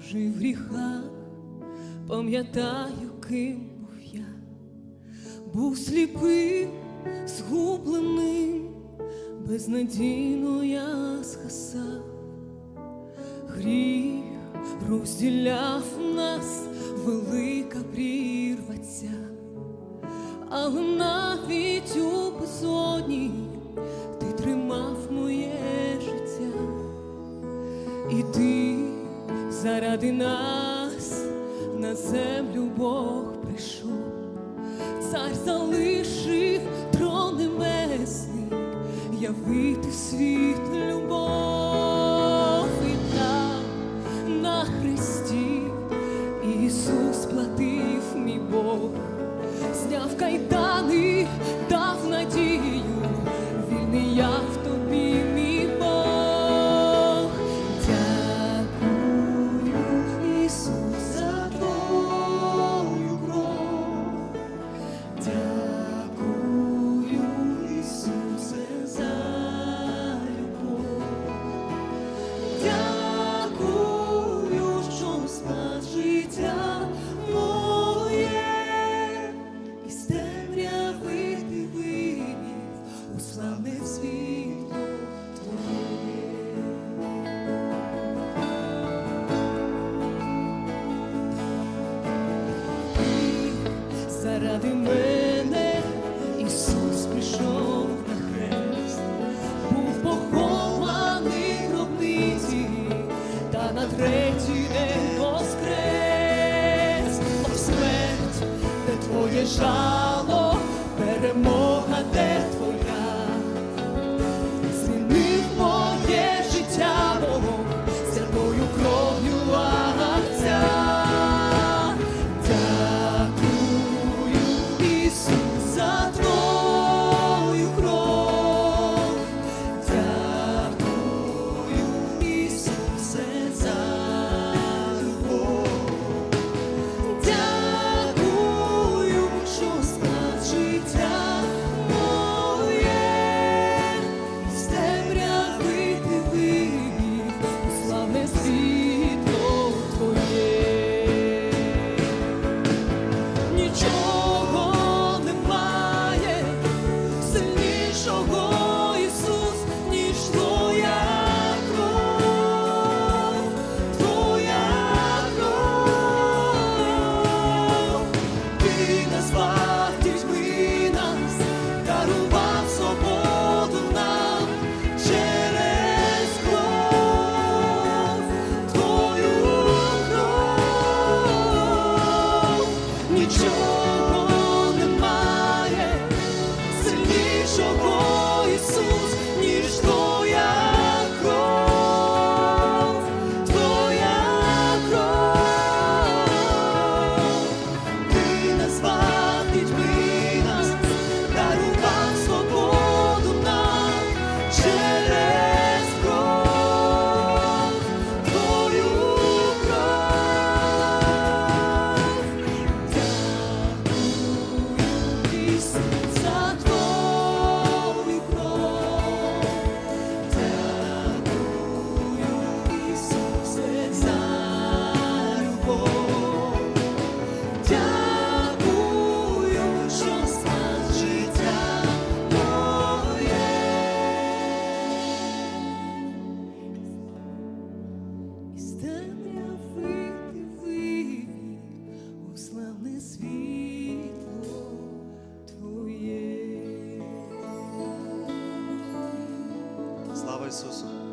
жив в гріхах, пам'ятаю, ким був я, був сліпим, згубленим, безнадійно я згасав. Гріх розділяв нас, велика прірва ця. Але навіть у безодні заради нас на землю Бог прийшов, цар залишив трон небесний, явити в світ любов і там на хресті Ісус платив мій Бог зняв кайдани, у славне світло заради мене Ісус пішов на хрест, був похований в гробниці, та на третій воскрес. О, твоє жало, Jesus.